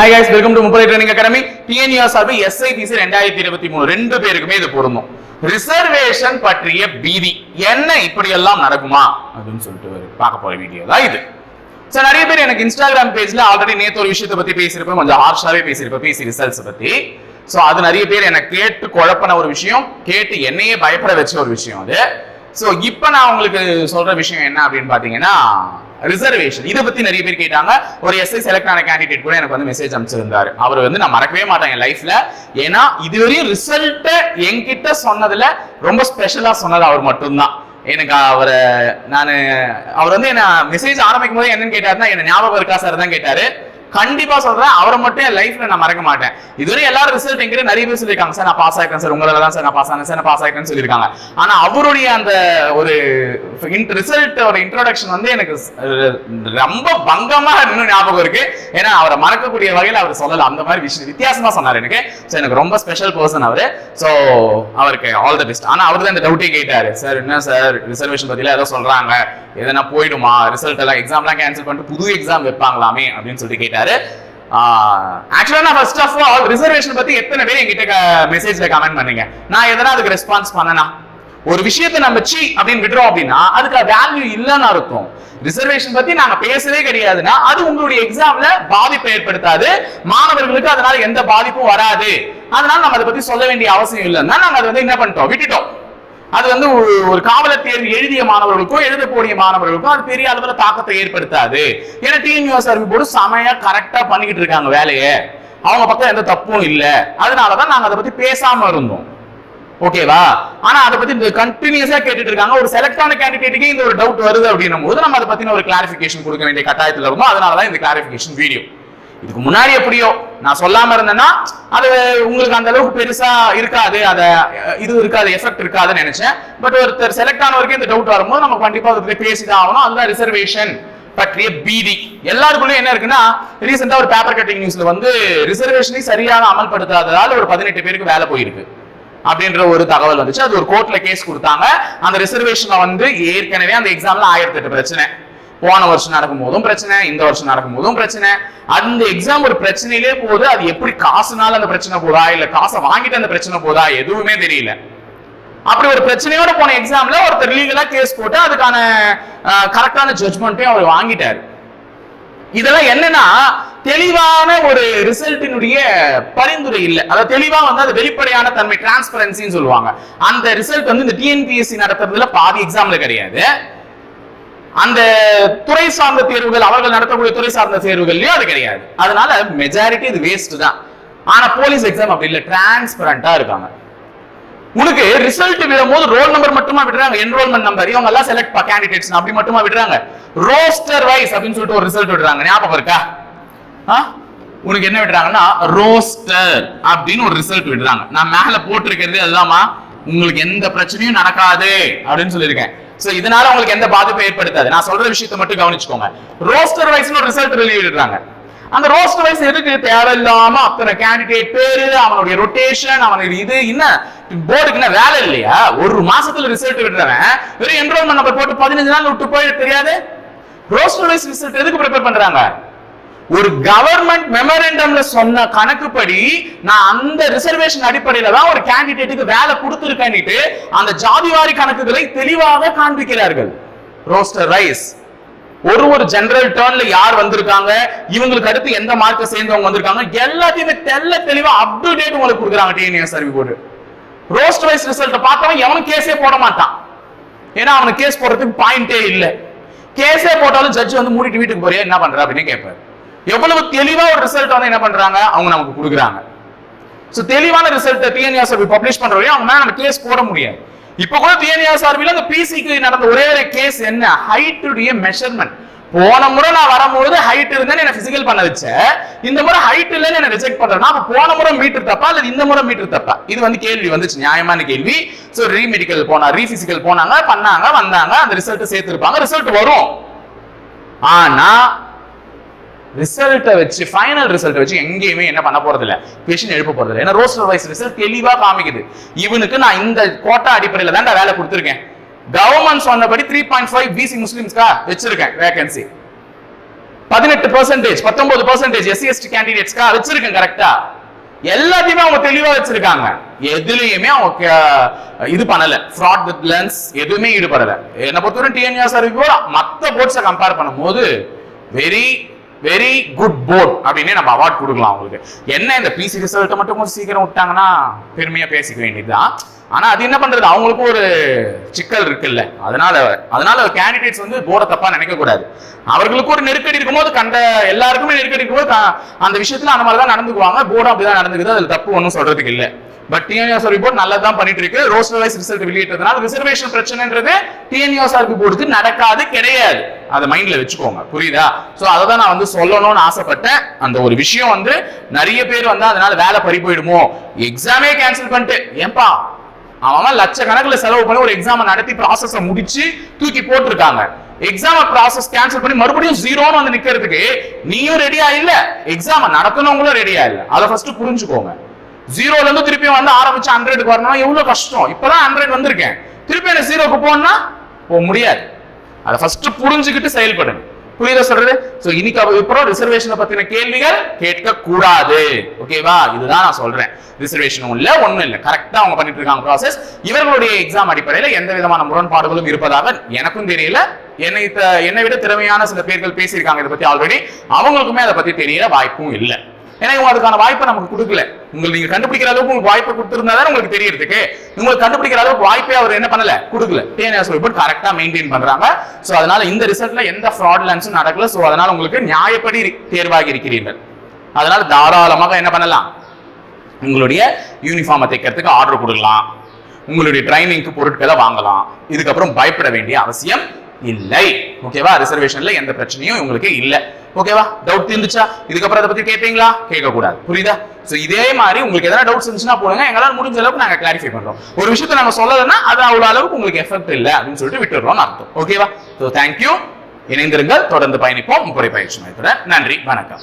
Hi guys welcome to முப்பது training academy TNUR சார்பு SIPC ரெண்டாயிரத்தி இருபத்தி மூணு. ரெண்டு பேருக்குமே இது பொருந்தும். ரிசர்வேஷன் பற்றிய பீதி. என்ன இப்படி எல்லாம் நடக்குமா? அப்படின்னு சொல்லிட்டு ஒரு பார்க்க போற வீடியோ தான் இது. சார் நிறைய பேர் எனக்கு இன்ஸ்டாகிராம் பேஜ்ல ஆல்ரெடி நேத்து ஒரு விஷயத்தை பத்தி பேசியிருப்பேன். கொஞ்சம் ஹார்ஷாவே பேசியிருப்பேன். பிசி ரிசல்ட்ஸ் பத்தி. ஸோ அது நிறைய பேர் எனக்கு கேட்டு குழப்பின ஒரு விஷயம் கேட்டு என்னையே பயப்பட வச்ச ஒரு விஷயம் அது. ஸோ இப்போ நான் உங்களுக்கு சொல்ற விஷயம் என்ன அப்படின்னு பாத்தீங்கன்னா ரிசர்வேஷன் இதை பத்தி நிறைய பேர் கேட்டாங்க. ஒரு எஸ்ஐ செலக்ட் ஆன கேண்டிடேட் கூட எனக்கு வந்து மெசேஜ் அனுப்பிச்சிருந்தாரு. அவர் வந்து நான் மறக்கவே மாட்டேன் என் லைஃப்ல ஏன்னா இதுவரையும் ரிசல்ட்டை என்கிட்ட சொன்னதுல ரொம்ப ஸ்பெஷலா சொன்னது அவர் மட்டும்தான். எனக்கு அவரை நான் அவர் வந்து என்ன மெசேஜ் ஆரம்பிக்கும் போது என்னன்னு கேட்டாருன்னா என்ன ஞாபகம் இருக்கா சார் தான் கேட்டாரு. கண்டிப்பா சொல்றேன். அவரை மட்டும் என் லைஃப்ல நான் மறக்க மாட்டேன். இதுவரை எல்லாரும் ரிசல்ட் எங்கிட்ட நிறைய பேர் சொல்லியிருக்காங்க. சார் நான் பாஸ் ஆயிருக்கேன் சார். உங்களால தான் சார் நான் பாஸ் ஆனேன் சார் நான் பாஸ் ஆயிருக்கேன்னு சொல்லியிருக்காங்க. ஆனா அவருடைய அந்த ஒரு ரிசல்ட் ஒரு இன்ட்ரோடக்ஷன் வந்து எனக்கு ரொம்ப பங்கமா இன்னும் ஞாபகம் இருக்கு. ஏன்னா அவரை மறக்கக்கூடிய வகையில் அவர் சொல்லல. அந்த மாதிரி விஷயம் வித்தியாசமா சொன்னார் எனக்கு. ஸோ எனக்கு ரொம்ப ஸ்பெஷல் பர்சன் அவரு. ஸோ அவருக்கு ஆல் த பெஸ்ட் ஆனா அவர் தான் இந்த டவுட்டே கேட்டாரு. சார் என்ன சார்? ரிசர்வேஷன் பத்தியில ஏதோ சொல்றாங்க. எதனா போயிடுமா? ரிசல்ட் எல்லாம் எக்ஸாம்லாம் கேன்சல் பண்ணிட்டு புது எக்ஸாம் வைப்பாங்களாமே? அப்படின்னு சொல்லிட்டு கேட்டார். ஆக்சுவலா நான் ஃபர்ஸ்ட் ஆஃப் ஆல் ரிசர்வேஷன் பத்தி எத்தனை பேர் என்கிட்ட மெசேஜ்ல கமெண்ட் பண்ணீங்க? நான் எதனா அதுக்கு ரெஸ்பான்ஸ் பண்ணனா? ஒரு விஷயத்தை நம்ம சி அப்படின்னு விடுறோம் அப்படின்னா அதுக்கு வேல்யூ இல்லைன்னு அர்த்தம் ரிசர்வேஷன் பத்தி நாங்க பேசவே கிடையாதுன்னா அது உங்களுடைய எக்ஸாம்ல பாதிப்பை ஏற்படுத்தாது. மாணவர்களுக்கு அதனால எந்த பாதிப்பும் வராது. அதனால நம்ம அதை பத்தி சொல்ல வேண்டிய அவசியம் இல்லைன்னா நாங்க அதை வந்து என்ன பண்ணிட்டோம்? விட்டுட்டோம். அது வந்து ஒரு- காவலர் தேர்வு எழுதிய மாணவர்களுக்கும் எழுதக்கூடிய மாணவர்களுக்கும் அது பெரிய அளவில் தாக்கத்தை ஏற்படுத்தாது. ஏன்னா டிஎன்யூஎஸ் சர்வீ போர்டு செமையா கரெக்டா பண்ணிக்கிட்டு இருக்காங்க வேலையை. அவங்க பக்கம் எந்த தப்பும் இல்லை. அதனாலதான் நாங்க அதை பத்தி பேசாம இருந்தோம். ஓகேவா ஆனா அதை பத்தி கண்டினியூஸா கேட்டுட்டு இருக்காங்க. ஒரு செலக்ட் ஆன கேண்டிடேட்டுக்கே இந்த ஒரு டவுட் வருது அப்படின்னும் போது நம்ம அதை பத்தின ஒரு கிளாரிபிகேஷன் கொடுக்க வேண்டிய கட்டாயத்தில் இருந்தோம். அதனாலதான் இந்த கிளாரிபிகேஷன் வீடியோ இதுக்கு முன்னாடி எப்படியோ நான் சொல்லாம இருந்தேன்னா அது உங்களுக்கு அந்த அளவுக்கு பெருசா இருக்காது. அத இது இருக்காது எஃபெக்ட் இருக்காதுன்னு நினைச்சேன். பட் ஒருத்தர் செலக்ட் ஆனவருக்கு இந்த டவுட் வரும்போது நம்ம கண்டிப்பா அதை பேசிதான் ஆகணும். அதுதான் ரிசர்வேஷன் பற்றிய பீதி. எல்லாருக்குள்ளயும் என்ன இருக்குன்னா ரீசெண்டா ஒரு பேப்பர் கட்டிங் நியூஸ்ல வந்து ரிசர்வேஷனை சரியாக அமல்படுத்தாததால ஒரு பதினெட்டு பேருக்கு வேலை போயிருக்கு. அப்படின்ற ஒரு தகவல் வந்துச்சு. அது ஒரு கோர்ட்ல கேஸ் கொடுத்தாங்க. அந்த ரிசர்வேஷன்ல வந்து ஏற்கனவே அந்த எக்ஸாம்ல ஆயிரத்தி எட்டு பிரச்சனை. போன வருஷம் நடக்கும் போதும் பிரச்சனை இந்த வருஷம் நடக்கும் போதும் பிரச்சனை. அந்த எக்ஸாம் ஒரு பிரச்சனையிலே போகுது அது எப்படி காசுனால அந்த பிரச்சனை போதா இல்ல காசை வாங்கிட்டு அந்த பிரச்சனை போதா எதுவுமே தெரியல. அப்படி ஒரு பிரச்சனையோட போன எக்ஸாம்ல ஒருத்தர் லீகலா கேஸ் போட்டு அதுக்கான கரெக்டான ஜட்மெண்ட்டையும் அவர் வாங்கிட்டாரு. இதெல்லாம் என்னன்னா தெளிவான ஒரு ரிசல்ட்டினுடைய பரிந்துரை இல்லை. அதாவது தெளிவா வந்து அது வெளிப்படையான தன்மை டிரான்ஸ்பரன்சின்னு சொல்லுவாங்க. அந்த ரிசல்ட் வந்து இந்த டிஎன்பிஎஸ்சி நடத்துறதுல பாதி எக்ஸாம்ல கிடையாது. அந்த துறை சார்ந்த தேர்வுகள் அவர்கள் நடத்தக்கூடிய துறை சார்ந்த தேர்வுகள்லயும் அது கிடையாது. அதனால மெஜாரிட்டி இது வேஸ்ட் தான். ஆனா போலீஸ் எக்ஸாம் அப்படி இல்லை டிரான்ஸ்பரண்டா இருக்காங்க. உனக்கு ரிசல்ட் விடும்போது ரோல் நம்பர் மட்டுமா விடுறாங்க என்ரோல்மெண்ட் நம்பர் இவங்க எல்லாம் செலக்ட் கேண்டிடேட்ஸ் அப்படி மட்டுமா விடுறாங்க. ரோஸ்டர் வைஸ் அப்படின்னு சொல்லிட்டு ஒரு ரிசல்ட் விடுறாங்க. ஞாபகம் இருக்கா? ஆ? உனக்கு என்ன விடுறாங்கன்னா ரோஸ்டர் அப்படின்னு ஒரு ரிசல்ட் விடுறாங்க. நான் மேல போட்டிருக்கிறது அதுதான்மா உங்களுக்கு எந்த பிரச்சனையும் நடக்காது அப்படின்னு சொல்லியிருக்கேன். சோ இதனால உங்களுக்கு எந்த பாதிப்பும் ஏற்படுத்தாது. நான் சொல்ற விஷயத்தை மட்டும் கவனிச்சுக்கோங்க. ரோஸ்டர் வைஸ் ஒரு ரிசல்ட் வெளியிடுறாங்க அந்த ரோஸ்டர் வைஸ் எதுக்கு தேவையில்லாம அத்தனை கேண்டிடேட் பேரு அவனுடைய ரொட்டேஷன் அவனுடைய இது என்ன? போர்டுக்கு என்ன வேலை இல்லையா? ஒரு மாசத்துல ரிசல்ட் விடுறவன் வெறும் என்ரோல்மெண்ட் நம்பர் போட்டு பதினஞ்சு நாள் விட்டு போய் தெரியாது? ரோஸ்டர் வைஸ் ரிசல்ட் எதுக்கு ப்ரிப்பேர் பண்றாங்க? ஒரு கவர்மெண்ட் மெமரண்டம்ல சொன்ன கணக்குப்படி நான் அந்த ரிசர்வேஷன் அடிப்படையில தான் ஒரு கேண்டிடேட்டுக்கு வேலை கொடுத்துருக்கேன்னுட்டு அந்த ஜாதிவாரி கணக்குகளை தெளிவாக காண்பிக்கிறார்கள். ரோஸ்டர் ரைஸ் ஒரு ஒரு ஜெனரல் டேர்ன்ல யார் வந்திருக்காங்க? இவங்களுக்கு அடுத்து எந்த மார்க்கை சேர்ந்தவங்க வந்திருக்காங்க? எல்லாத்தையுமே தெல்ல தெளிவா அப் டு டேட் உங்களுக்கு கொடுக்குறாங்க TNA service board roster wise result பார்த்தவன் எவனும் கேஸே போட மாட்டான். ஏன்னா அவனுக்கு கேஸ் போடுறதுக்கு பாயிண்டே இல்லை. கேஸே போட்டாலும் ஜட்ஜ் வந்து மூடிட்டு வீட்டுக்கு போறியா? என்ன பண்ற அப்படின்னு கேட்பாரு. எவ்வளவு தெளிவா ஒரு ரிசல்ட் வந்து என்ன பண்றாங்க? அவங்க நமக்கு கொடுக்குறாங்க. ஸோ தெளிவான ரிசல்ட் டிஎன்ஆர் சர்வி பப்ளிஷ் பண்ற வரையும் அவங்க மேல நம்ம கேஸ் போட முடியாது. இப்ப கூட டிஎன்ஆர் சார்பில் அந்த பிசிக்கு நடந்த ஒரே ஒரு கேஸ் என்ன? ஹைட்டுடைய மெஷர்மெண்ட் போன முறை நான் வரும்போது ஹைட் இருந்தேன்னு என்ன பிசிக்கல் பண்ண வச்ச. இந்த முறை ஹைட் இல்லைன்னு என்ன ரிஜெக்ட் பண்றேன்னா அப்ப போன முறை மீட்டர் தப்பா அல்லது இந்த முறை மீட்டர் தப்பா? இது வந்து கேள்வி வந்துச்சு நியாயமான கேள்வி. ஸோ ரீமெடிக்கல் போனா ரீபிசிக்கல் போனாங்க பண்ணாங்க வந்தாங்க அந்த ரிசல்ட் சேர்த்திருப்பாங்க ரிசல்ட் வரும். ஆனா ரிசல்ட்டை வச்சு ஃபைனல் ரிசல்ட் வச்சு எங்கேயுமே என்ன பண்ண போறது இல்ல கொஸ்டின் எழுப்ப போறது இல்லை ஏன்னா ரோஸ்டர் வைஸ் ரிசல்ட் தெளிவாக காமிக்குது. இவனுக்கு நான் இந்த கோட்டா அடிப்படையில் தான் வேலை கொடுத்துருக்கேன். கவர்மெண்ட் சொன்னபடி த்ரீ பாயிண்ட் ஃபைவ் பிசி முஸ்லிம்ஸ்க்கா வச்சிருக்கேன் வேகன்சி பதினெட்டு பர்சன்டேஜ் பத்தொன்பது பர்சன்டேஜ் எஸ்சி எஸ்டி கேண்டிடேட்ஸ்க்கா வச்சிருக்கேன் கரெக்டா எல்லாத்தையுமே அவங்க தெளிவா வச்சிருக்காங்க. எதுலயுமே அவங்க க- இது பண்ணல. ஃப்ராட் வித் லென்ஸ் எதுவுமே ஈடுபடல. என்ன பொறுத்தவரை டிஎன்ஆர் சர்வீஸ் மற்ற போர்ட்ஸை கம்பேர் பண்ணும்போது வெரி வெரி குட் போர்ட் அப்படின்னு நம்ம அவார்ட் கொடுக்கலாம் அவங்களுக்கு. என்ன இந்த பிசி ரிசல்ட்டை மட்டும் கொஞ்சம் சீக்கிரம் விட்டாங்கன்னா பெருமையா பேசிக்க வேண்டியதுதான். ஆனா அது என்ன பண்றது? அவங்களுக்கும் ஒரு சிக்கல் இருக்குல்ல. அதனால அதனால கேண்டிடேட்ஸ் வந்து போர்டை தப்பா நினைக்க கூடாது. அவர்களுக்கு ஒரு நெருக்கடி இருக்கும்போது கண்ட எல்லாருக்குமே நெருக்கடி இருக்கும்போது அந்த விஷயத்துல அந்த மாதிரி தான் நடந்துக்குவாங்க போர்டும் அப்படிதான் நடந்துக்குது. அதுல தப்பு ஒன்றும் சொல்றதுக்கு இல்லை. பட் டிஎன்யூஎஸ்ஆர் ரிப்போர்ட் நல்லா தான் பண்ணிட்டு இருக்கு ரோஸ்டர் வைஸ் ரிசல்ட் வெளியிட்டதுனால ரிசர்வேஷன் பிரச்சனைன்றது டிஎன்யூஎஸ்ஆர் போர்டுக்கு நடக்காது கிடையாது. அதை மைண்ட்ல வச்சுக்கோங்க. புரியுதா? ஸோ அதை தான் நான் வந்து சொல்லணும்னு ஆசைப்பட்டேன். அந்த ஒரு விஷயம் வந்து நிறைய பேர் வந்து அதனால வேலை பறி போயிடுமோ? எக்ஸாமே கேன்சல் பண்ணிட்டு ஏன்பா? அவன் லட்சக்கணக்கில் செலவு பண்ணி ஒரு எக்ஸாமை நடத்தி ப்ராசஸை முடிச்சு தூக்கி போட்டிருக்காங்க. எக்ஸாம் ப்ராசஸ் கேன்சல் பண்ணி மறுபடியும் ஜீரோன்னு வந்து நிக்கிறதுக்கு நீயும் ரெடியா இல்ல? எக்ஸாம் நடத்தினவங்களும் ரெடியா இல்ல. அதை ஃபர்ஸ்ட் புரிஞ்சுக்கோங்க. ஜீரோல இருந்து திருப்பி வந்து ஆரம்பிச்சு ஹண்ட்ரடுக்கு வரணும் எவ்வளவு கஷ்டம்? இப்பதான் ஹண்ட்ரட் வந்திருக்கேன். திருப்பி எனக்கு ஜீரோக்கு போனா போக முடியாது. அதை ஃபர்ஸ்ட் புரிஞ்சுக்கிட்டு செயல்படுங்க. புரியுதா சொல்றது? சோ இன்னைக்கு அப்புறம் ரிசர்வேஷனை பத்தின கேள்விகள் கேட்க கூடாது ஓகேவா இதுதான் நான் சொல்றேன். ரிசர்வேஷனும் இல்ல ஒண்ணும் இல்ல. கரெக்டா அவங்க பண்ணிட்டு இருக்காங்க ப்ராசஸ் இவர்களுடைய எக்ஸாம் அடிப்படையில எந்த விதமான முரண்பாடுகளும் இருப்பதாக எனக்கும் தெரியல. என்னை த- என்னை விட திறமையான சில பேர்கள் பேசியிருக்காங்க இதை பத்தி ஆல்ரெடி அவங்களுக்குமே அதை பத்தி தெரியல வாய்ப்பும் இல்லை. ஏன்னா இவங்க அதுக்கான வாய்ப்பை நமக்கு கொடுக்கல. உங்களுக்கு நீங்க கண்டுபிடிக்கிற அளவுக்கு உங்களுக்கு வாய்ப்பு கொடுத்துருந்தா தான் உங்களுக்கு தெரியறதுக்கு. உங்களுக்கு கண்டுபிடிக்கிற அளவுக்கு வாய்ப்பே அவர் என்ன பண்ணல? கொடுக்கல. டிஎன்எஸ் ரிப்போர்ட் கரெக்டா மெயின்டைன் பண்றாங்க. சோ அதனால இந்த ரிசல்ட்ல எந்த ஃப்ராட்லன்ஸும் நடக்கல. சோ அதனால உங்களுக்கு நியாயப்படி தேர்வாகி இருக்கிறீர்கள். அதனால தாராளமாக என்ன பண்ணலாம்? உங்களுடைய யூனிஃபார்மை தைக்கிறதுக்கு ஆர்டர் கொடுக்கலாம். உங்களுடைய ட்ரைனிங்க்கு பொருட்களை வாங்கலாம். இதுக்கப்புறம் பயப்பட வேண்டிய அவசியம் இல்லை. ஓகேவா ரிசர்வேஷன்ல எந்த பிரச்சனையும் உங்களுக்கு இல்லை. ஓகேவா? டவுட் தீர்ந்துச்சா? இதுக்கப்புறம் அதை பத்தி கேட்பீங்களா? கேட்க கூடாது புரியுதா? சோ இதே மாதிரி உங்களுக்கு எதனா டவுட்ஸ் இருந்துச்சுன்னா போடுங்க. எங்களால் முடிஞ்ச அளவுக்கு நாங்க கிளாரிஃபை பண்றோம். ஒரு விஷயத்தை நாங்க சொல்லலைன்னா அது அவ்வளவு அளவுக்கு உங்களுக்கு எஃபெக்ட் இல்ல அப்படின்னு சொல்லிட்டு விட்டுறோம்னு அர்த்தம். ஓகேவா? சோ தேங்க்யூ இணைந்திருங்கள். தொடர்ந்து பயணிப்போம். முப்படை பயிற்சி மையத்துடன் நன்றி. வணக்கம்.